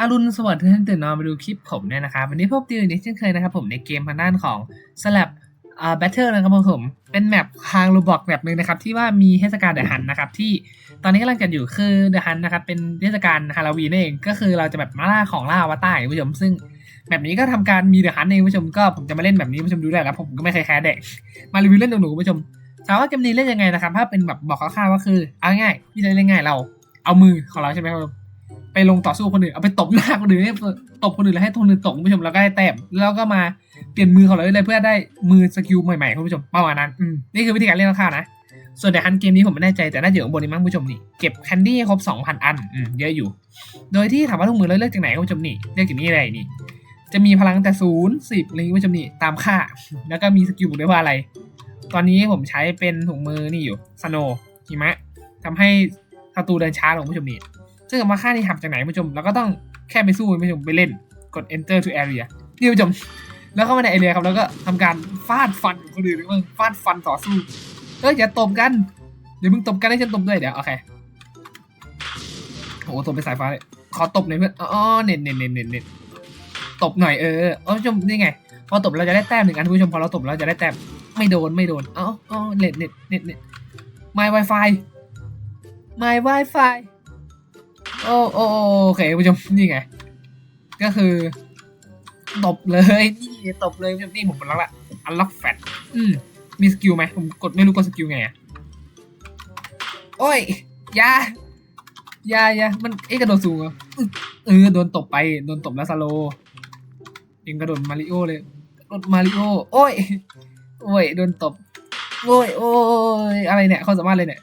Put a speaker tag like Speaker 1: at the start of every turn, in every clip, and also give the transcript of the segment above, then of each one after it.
Speaker 1: อรุณสวัสดิ์ทุกท่านตื่นนอนมาดูคลิปผมเนี่ยนะครับวันนี้พบติวอีกเช่นเคยนะครับผมในเกมทางด้านของ Slap อ่า Battle นะครับผมเป็นแมปทางรูบอกแมปหนึ่งนะครับที่ว่ามีเทศกาลเดอะฮันนะครับที่ตอนนี้กำลังจัดอยู่คือเดอะฮันนะครับเป็นเทศกาลฮาโลวีนนั่นเองก็คือเราจะแบบมาล่าของล่าอวตารคุณผู้ชมซึ่งแบบนี้ก็ทำการมีเดอะฮันเองผู้ชมก็ผมจะมาเล่นแบบนี้ผู้ชมดูได้แล้วผมก็ไม่เคยแคร์เด็กมารีวิวเล่นหนูผู้ชมถามว่าเกมนี้เล่นยังไงนะครับถ้าเป็นแบบบอกคร่าวๆก็คือเอาง่ายๆวิธีเล่นง่ายเราเอามือของเราใช่ไหมครับ ไปลงต่อสู้คนอื่นเอาไปตบหน้าคนอื่นให้ตบคนอื่นแล้วให้คนอื่นตกคุณผู้ชมแล้วก็ได้แต้มแล้วก็มาเปลี่ยนมือของเราเลยเพื่อได้มือสกิลใหม่ๆคุณผู้ชมประมาณนั้นอืมนี่คือวิธีการเล่นคร่าวๆนะส่วนเดฮันเกมนี้ผมไม่แน่ใจแต่น่าจะอยู่บนนี้มั้งคุณผู้ชมนี่เก็บแคนดี้ครบ 2,000 อันอืมเยอะอยู่ โดยที่ถามว่าทุกมือเราเลือกจากไหนคุณผู้ชมนี่เลือกจากนี้อะไรนี่จะมีพลังแต่ศูนย์สิบอะไรอย่คุณผู้ชมนี่ตามค่า แล้วก็มีสกิลบอกด้วยว่าอะไร ตอนนี้ผมใช้เป็นถุงมือนี่อยู่สโนหิมะทำให้ศัตรูเดินช้าลงคุณผู้ชมนี่ ซึ่งมาค่านี่หับจากไหนผู้ชมเราก็ต้องแค่ไปสู้ผู้ชมไปเล่นกด enter to area นี่ผู้ชม แล้วเข้ามาใน area ครับแล้วก็ทำการฟาดฟันคนอื่นหรือว่าฟาดฟันต่อสู้เอออย่าตบกันเดี๋ยวมึงตบกันให้ฉันตบด้วยเดี๋ยวโอเคโอ้โหตบไปสายฟ้าเลยขอตบหน่อยเพื่อนอ๋อเน็ตเน็ตเน็ตเน็ตเน็ตตบหน่อยเออเออผู้ชมนี่ไง พอตบเราจะได้แต้มหนึ่งอันคุณผู้ชมพอเราตบเราจะได้แต้มไม่โดนไม่โดนอ๋ออ๋อเน็ตเน็ตเน็ตเน็ต my wifi my wifi โอ้โอโอเคผู้ชมนี่ไง ก็คือ ตบเลยนี่ตบเลยผู้ชมนี่ผมกดล็อกละอันล็อกแฟตอืมมีสกิลไหมผมกดไม่รู้กดสกิลไงอะโอ้ยยายายามันเอ๊ะกระโดดสูงเหรออึ๊ะเออโดนตบไปโดนตบแล้วสโลยิงกระโดดมาริโอเลยกระโดดมาริโอโอ้ยโอ้ยโดนตบโอ้ยโอ้ยอะไรเนี่ยเขาสามารถเลยเนี่ย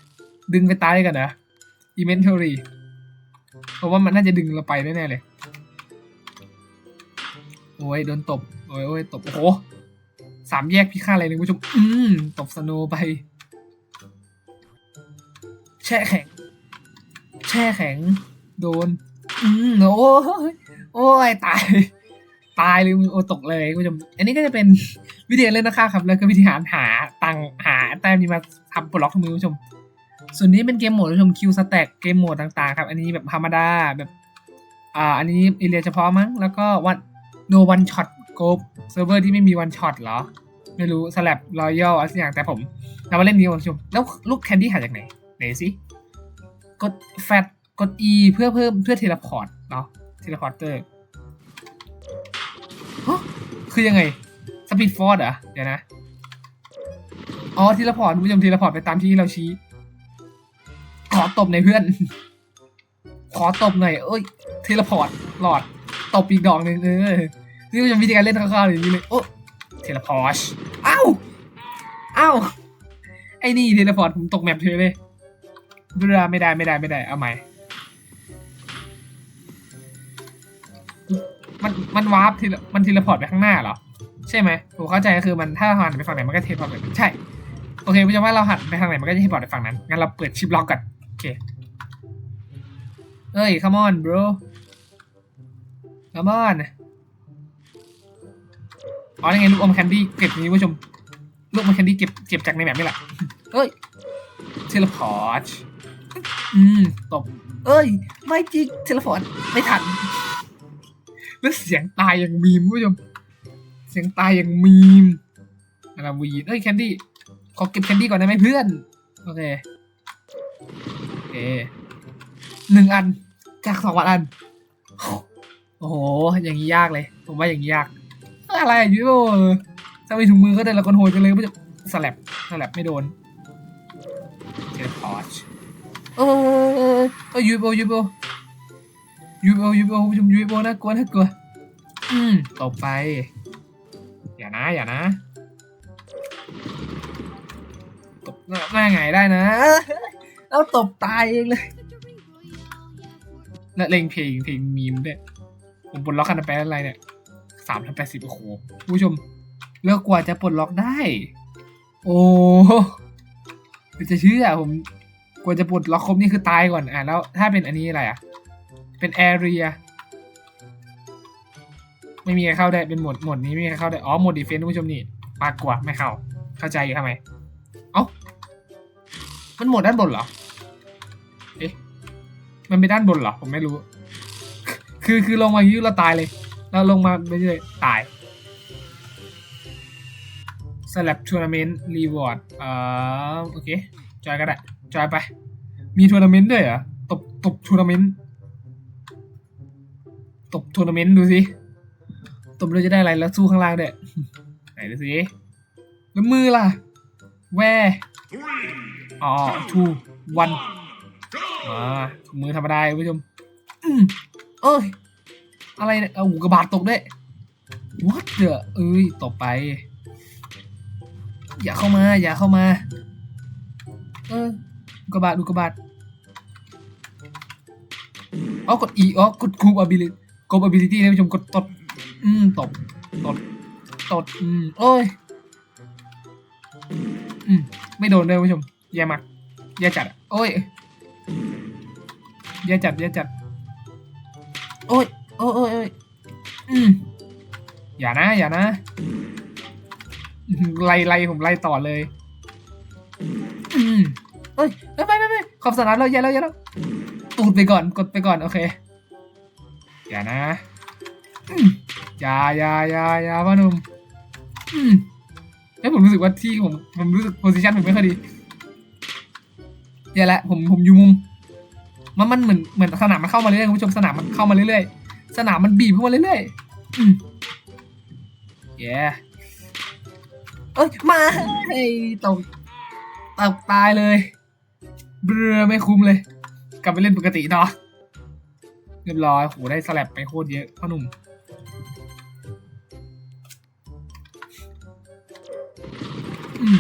Speaker 1: ดึงไปตายกันนะอิเมนทอรี่ เพราะว่ามันน่าจะดึงเราไปแน่ๆเลย โอ้ยโดนตบ โอ้ยโอ้ยตบ โอ้โหสามแยกพิฆาอะไรหนึ่งผู้ชม อืม ตบสโนไป แช่แข็ง แช่แข็ง โดน อืมโอ้ยโอ้ยตาย ตายเลยโอ้ตกเลยผู้ชม อันนี้ก็จะเป็นวิธีเล่นนะครับ แล้วก็วิธีหาหาตังหาแต้มนี้มาทำปลดล็อกมือคุณผู้ชม ส่วนนี้เป็นเกมโหมดคุณผู้ชมคิวสแต็กเกมโหมดต่างๆครับ อันนี้แบบธรรมดาแบบอ่าอันนี้เอเรียเฉพาะมั้ง แล้วก็วันโนวันช็อตโกบเซิร์ฟเวอร์ที่ไม่มีวันช็อตเหรอ ไม่รู้สลับรอยัลอะไรสักอย่างแต่ผมเรามาเล่นนี้คุณผู้ชม แล้วลูกแคนดี้หาจากไหนไหนสิกดแฟตกด E เพื่อเพิ่มเพื่อเทเลพอร์ตเนาะเทเลพอร์เตอร์คือยังไงสปีดฟอร์ดเหรอเดี๋ยวนะ อ๋อเทเลพอร์ตคุณผู้ชมเทเลพอร์ตไปตามที่เราชี้ ขอตบหน่อยเพื่อน ขอตบหน่อยเอ้ย เทเลพอร์ตหลอด ตบอีกดอกหนึ่งเออ นี่ก็จะวิธีการเล่นคร่าวๆอย่างนี้เลยโอ้เทเลพอร์ตอ้าเอ้าวไอ้นี่เทเลพอร์ตผมตกแมปเธอเลยเรือไม่ได้ไม่ได้ไม่ได้เอาใหม่มันมันวาร์ปทีมันเทเลพอร์ตไปข้างหน้าเหรอ ใช่ไหมผมเข้าใจก็คือมันถ้าเราหันไปฝั่งไหนมันก็เทเลพอร์ตไปใช่ โอเคผู้ชมว่าเราหันไปทางไหนมันก็จะเทเลพอร์ตไปฝั่งนั้นงั้นเราเปิดชิปล็อกก่อน เคเอ้ย come on bro come on อ๋อนี่ไงลูกอมแคนดี้เก็บนี้ผู้ชม ลูกอมแคนดี้เก็บเก็บจากในแบบนี้แหละเอ้ยเทเลพอร์ตอืมตบ เอ้ย ไม่จริงเทเลพอร์ตไม่ทัน แล้วเสียงตายอย่างมีมผู้ชม เสียงตายอย่างมีมอะไรวีเอ้ยแคนดี้ขอเก็บแคนดี้ก่อนได้ไหมเพื่อน โอเค เคหนึ่งอันจากสองวันอัน โอ้โห อย่างนี้ยากเลย ผมว่าอย่างนี้ยาก อะไรอะยูโรทำไมถุงมือก็แต่ละคนโหดกันเลยไม่จะสลับสลับไม่โดนเทเลพอร์ตเออเออยูโบยูโบยูโบยูโบผู้ชมยูโบน่ากลัวน่ากลัว อืมต่อไป อย่านะ อย่านะตบหน้าไงได้นะ แล้วตบตายเองเลย และเล่งเพลงเพลงมีมด้วยผมปลดล็อกคันแปลอะไรเนี่ยสามพันแปดสิบโอ้โหผู้ชมเลิกกว่าจะปลดล็อกได้ โอ้จะเชื่อผมกว่าจะปลดล็อกครบนี่คือตายก่อนอะแล้ว ถ้าเป็นอันนี้อะไรอะ เป็นแอเรียไม่มีใครเข้าได้เป็นหมดหมดนี้ไม่มีใครเข้าได้อ๋อหมดดีเฟนต์ผู้ชมนี่ปากกว่าไม่เข้า เข้าใจอยู่ทำไม เอ้ามันหมดด้านบนเหรอ มันเป็นด้านบนเหรอ ผมไม่รู้ คือคือลงมาอย่างนี้เราตายเลย เราลงมาไม่ใช่ตายสลับทัวร์นาเมนต์รีวอร์ดอ่าโอเค จอยก็ได้ จอยไป มีทัวร์นาเมนต์ด้วยเหรอ ตบ ตบทัวร์นาเมนต์ ตบทัวร์นาเมนต์ดูสิ ตบเราจะได้อะไรแล้วสู้ข้างล่างด้วยไหนดูสิ แล้วมือล่ะ แวร์อ๋อ two one อ่ามือธรรมดาคุณผู้ชมเอ้ย อะไรเนี่ยเอาหูกระบาดตกด้วย what the เอ้ยตกไป อย่าเข้ามา อย่าเข้ามา เออกกาบาตอุกกาบาตอ๋อกด E อ๋อกด group ability group ability นะผู้ชมกดตดอืมตบตดตดอืมโอ้ยอืมไม่โดนเลยผู้ชมแย่มากแย่จัดอะโอ้ย แย่จัดแย่จัดโอ้ยโอ้ยโอ้ยโอ้ยอืมอย่านะ อย่านะอื้อหือไล่ไล่ผมไล่ต่อเลย อืมเอ้ยเอ้ยไปไปไปขอบสนามเราอย่าแล้วอย่าแล้วตูดไปก่อนกดไปก่อน โอเค อย่านะอืมอย่าอย่าอย่าอย่าพ่อหนุ่มอืมเอ้ยผมรู้สึกว่าที่ผมผมรู้สึกโพซิชันผมไม่ค่อยดีอย่าละผมผมอยู่มุม มันมันเหมือนเหมือนสนามมันเข้ามาเรื่อยๆคุณผู้ชมสนามมันเข้ามาเรื่อยๆสนามมันบีบเข้ามาเรื่อยๆอืมเย้เอ้ยมาไอ้ยตกตกตายเลยเบื่อไม่คุ้มเลย กลับไปเล่นปกติเนาะเรียบร้อยโหได้สลับไปโคตรเยอะพ่อหนุ่มอืม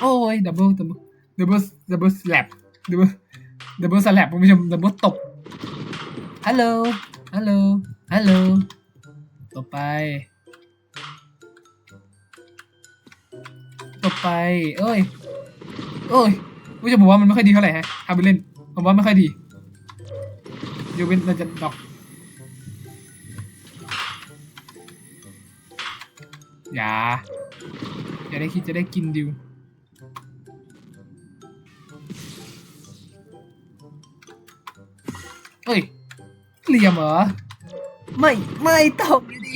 Speaker 1: โอ้ยดับเบิลดับเบิลดับเบิลดับเบิลสลับดับเบิล ดับเบิลสลับคุณผู้ชมดับเบิลตบฮัลโหลฮัลโหลฮัลโหลต่อไป ต่อไป เอ้ยเอ้ยผู้ชมผมว่ามันไม่ค่อยดีเท่าไหร่ฮะเอาไปเล่นผมว่าไม่ค่อยดีเดี๋ยวเป็นเราจะดอก อย่า อย่าได้คิดจะได้กินดิว เอ้ยเหลี่ยมเหรอ ไม่ ไม่ตกอยู่ดี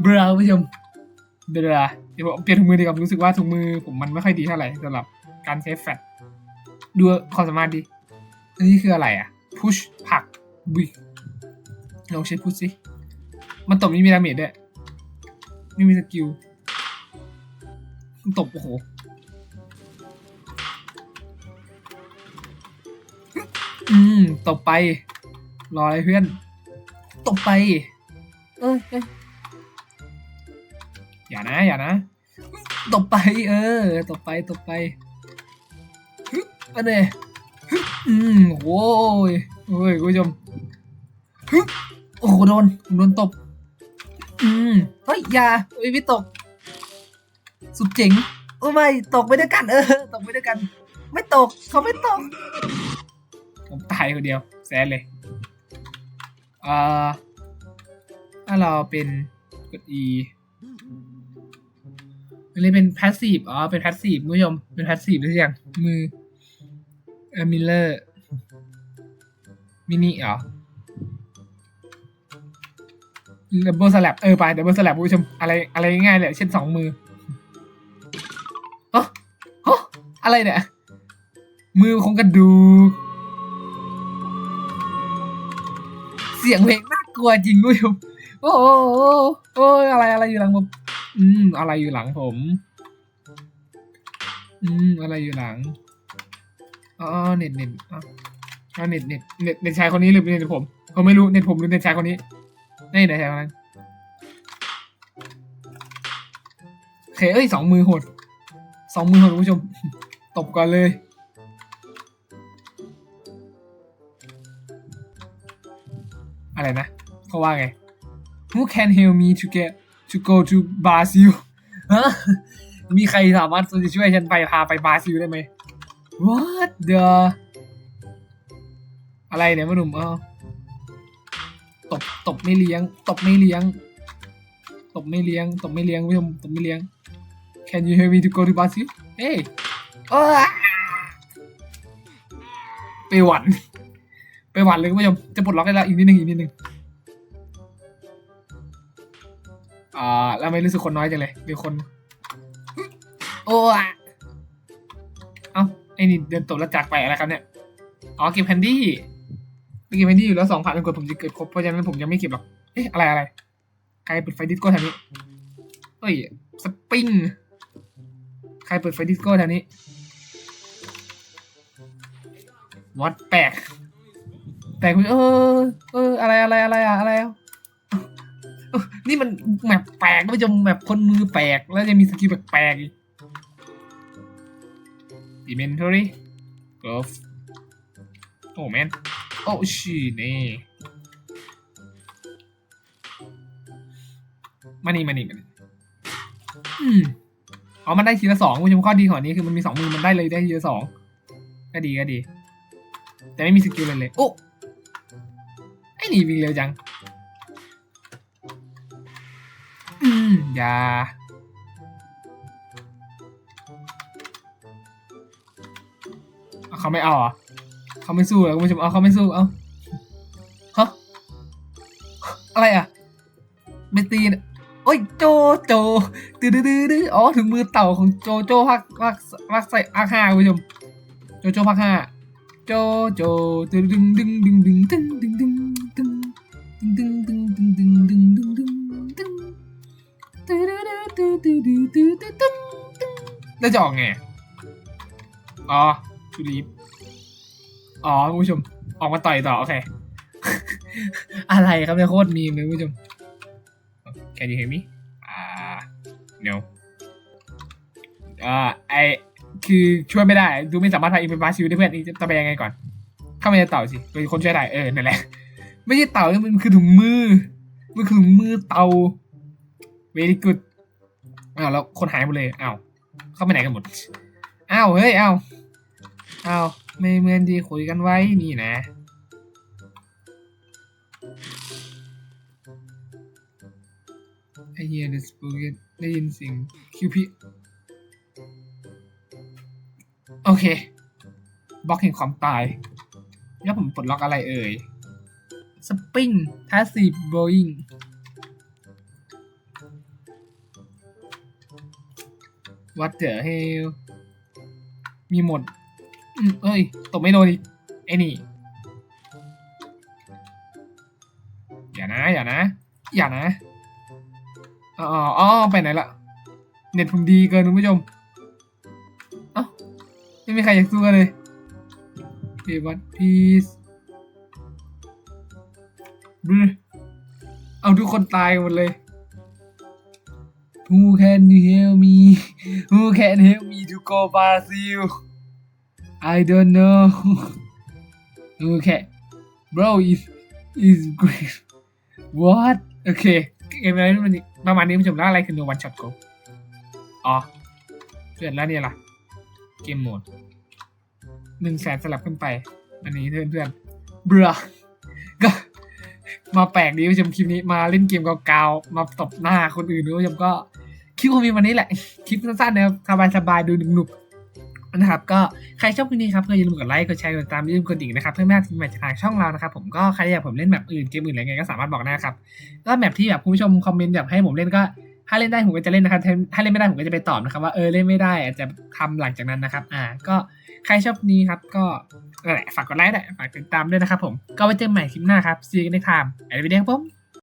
Speaker 1: เบลาผู้ชมเบลาเดี๋ยวผมเปลี่ยนถุงมือดีกว่ารู้สึกว่าถุงมือผมมันไม่ค่อยดีเท่าไหร่สำหรับการเซฟแฟตดูความสามารถดีอันนี้คืออะไรอะพุชผลักบิลองเช็คพุชสิมันตบไม่มีดาเมจด้วยไม่มีสกิลมันตบโอ้โห อืม ตบไป รออะไรเพื่อน ตบไป เอ้ยเอ้ยอย่านะ อย่านะ ตบไป เออ ตบไป ตบไปฮึอันนี้ฮึอืมโว้ยโอ้ยคุณผู้ชมฮึโอ้โหโดนผมโดนตบ อืม เฮ้ย อย่าเฮ้ยไม่ตก สุดเจ๋งโอ้ไม่ ตกไปด้วยกัน เออ ตกไปด้วยกัน ไม่ตก เขาไม่ตก ผมตายคนเดียวแซนเลยเอ่อถ้าเราเป็นกด E อันนี้เป็น passive อ๋อ เป็น passive คุณผู้ชม เป็น passive หรือยัง มือเออมิเลอร์ มินิเหรอดับเบิลสลับเออ ไปดับเบิลสลับคุณผู้ชม อะไร อะไรง่ายเลย เช่นสองมือเอ๋ออะไรเนี่ย มือคงกระดูก เสียงเพลงน่ากลัวจริงคุณผู้ชมโอ้โหโอ้ยอะไรอะไรอยู่หลังผม อืม อะไรอยู่หลังผม อืม อะไรอยู่หลังอ๋อเน็ตเน็ตอ๋อเน็ตเน็ตเน็ตเน็ตชายคนนี้หรือเน็ตผมผมไม่รู้เน็ตผมหรือเน็ตชายคนนี้นี่ไหนใช่ไหมโอเคเอ้ยสองมือหดสองมือหดคุณผู้ชม ตบก่อนเลย อะไรนะเขาว่าไง Who can help me to get to go to Brazil ฮะมีใครสามารถจะช่วยฉันไปพาไปบราซิลได้ไหม What the อะไรเนี่ยมาหนุ่มเอ้าตบตบไม่เลี้ยง ตบไม่เลี้ยง ตบไม่เลี้ยง ตบไม่เลี้ยงผู้ชมตบไม่เลี้ยง Can you help me to go to Brazil เฮ้ยไปหวัน ไปหวันเลยคุณผู้ชมจะปลดล็อกได้แล้วอีกนิดนึงอีกนิดนึงอ่าแล้วไม่รู้สึกคนน้อยจังเลยมีคน โอ้อะเอ้าไอ้นี่เดินตบแล้วจากไปอะไรครับเนี่ยอ๋อเก็บแฮนดี้ไม่เก็บแฮนดี้อยู่แล้วสองพันกว่าผมจะเกิดครบเพราะฉะนั้นผมยังไม่เก็บหรอกเอ๊ะอะไรอะไรใครเปิดไฟดิสโก้แถวนี้เฮ้ยสปริงใครเปิดไฟดิสโก้แถวนี้วัดแปลก แปลกคุณเออ เออ อะไรอะไรอะไรอะอะไรอะนี่มันแมปแปลกไม่จมแมปคนมือแปลกแล้วจะมีสกิลแปลกๆอีก inventory glove โอ้แมนโอ้ชีนี่มานี่มานี่มานี่อืมอ๋อมันได้ทีละสองคุณผู้ชมข้อดีของอันนี้คือมันมีสองมือมันได้เลยได้ทีละสองก็ดีก็ดี แต่ไม่มีสกิลเลยเลยโอ้ ไอ้นี่วิ่งเร็วจัง อืมอย่าเขาไม่เอาอเขาไม่สู้เล้วคุณผู้ชมเอาเขาไม่สู้เอาฮะอะไรอะเบตีนโอ้ยโจโจดื้อดื้อดื้ออ๋อถึงมือเต่าของโจโจพักพักพักใส่ภาคห้าคุณผู้ชมโจโจพักห้าโจโจดึงดึงดึงดึงดึงดึง ดึงดึงดึงดึงดึงดึงดึงดึงดึงดื้อดื้อดื้อดื้อดื้อดื้อดื้อดึงดึงแล้วจะออกไงอ๋อทูลีฟอ๋อผู้ชม ออกมาต่อยต่อ โอเค อะไรครับเนี่ยโคตรมีมเลยผู้ชม Can you hear me อ่า no อ่าไอคือช่วยไม่ได้ ดูไม่สามารถพาอินไปบาชิวได้เพื่อนนี่จะไปยังไงก่อน เข้ามาในเต่าสิ เป็นคนช่วยได้ เออ นั่นแหละ ไม่ใช่เต่ามันคือถุงมือ มันคือถุงมือเต่า very good อ้าวแล้วคนหายหมดเลยอ้าวเข้าไปไหนกันหมดอ้าวเฮ้ยอ้าวอ้าวไม่เหมือนที่คุยกันไว้นี่นะไอเฮียเดสปูเกตได้ยินเสียงคิวพีโอเคบล็อกแห่งความตาย แล้วผมปลดล็อกอะไรเอ่ย สปริงพาสซีฟโบอิงวัดเจอเฮลมีหมดอมเอ้ยตกไม่โดนอีกไอ้นี่ อย่านะ อย่านะ อย่านะ อ๋ออ๋อไปไหนละเน็ตผมดีเกินคุณผู้ชม เอ้า ไม่มีใครอยากสู้กันเลยเอวัตพีซ บรเอาทุกคนตายหมดเลย Who can help me Who can help me to go Brazil I don't know. okay. Bro is is great. What? Okay. เกมอะไรมันประมาณนี้ผู้ชมแล้วอะไรคือ no one shot go อ๋อเพื่อนแล้วเนี่ยล่ะ เกมโหมดหนึ่งแสนสลับขึ้นไป อันนี้เพื่อนเพื่อนเบื่อ มาแปลกดีผู้ชมคลิปนี้มาเล่นเกมเก่าๆมาตบหน้าคนอื่นด้วยผู้ชมก็คลิปคงมีวันนี้แหละ คลิปสั้นๆนะครับสบายๆดูหนุกๆนะครับ ก็ใครชอบคลิปนี้ครับก็อย่าลืมกดไลค์กดแชร์กดติดตามอย่าลืมกดดิ่งนะครับเพื่อไม่พลาดคลิปใหม่จากทางช่องเรานะครับผมก็ใครอยากผมเล่นแบบอื่นเกมอื่นอะไรเงี้ยก็สามารถบอกได้นะครับก็แบบที่แบบผู้ชมคอมเมนต์แบบให้ผมเล่นก็ถ้าเล่นได้ผมก็จะเล่นนะครับ ถ้าถ้เล่นไม่ได้ผมก็จะไปตอบนะครับว่าเออเล่นไม่ได้อาจจะทำหลังจากนั้นนะครับ อ่า ก็ใครชอบนี้ครับก็ นั่นแหละฝากกดไลค์แหละฝากติดตามด้วยนะครับผม ก็ไว้เจอกันใหม่คลิปหน้าครับ see you next time ไอ้วิดีโอครับผม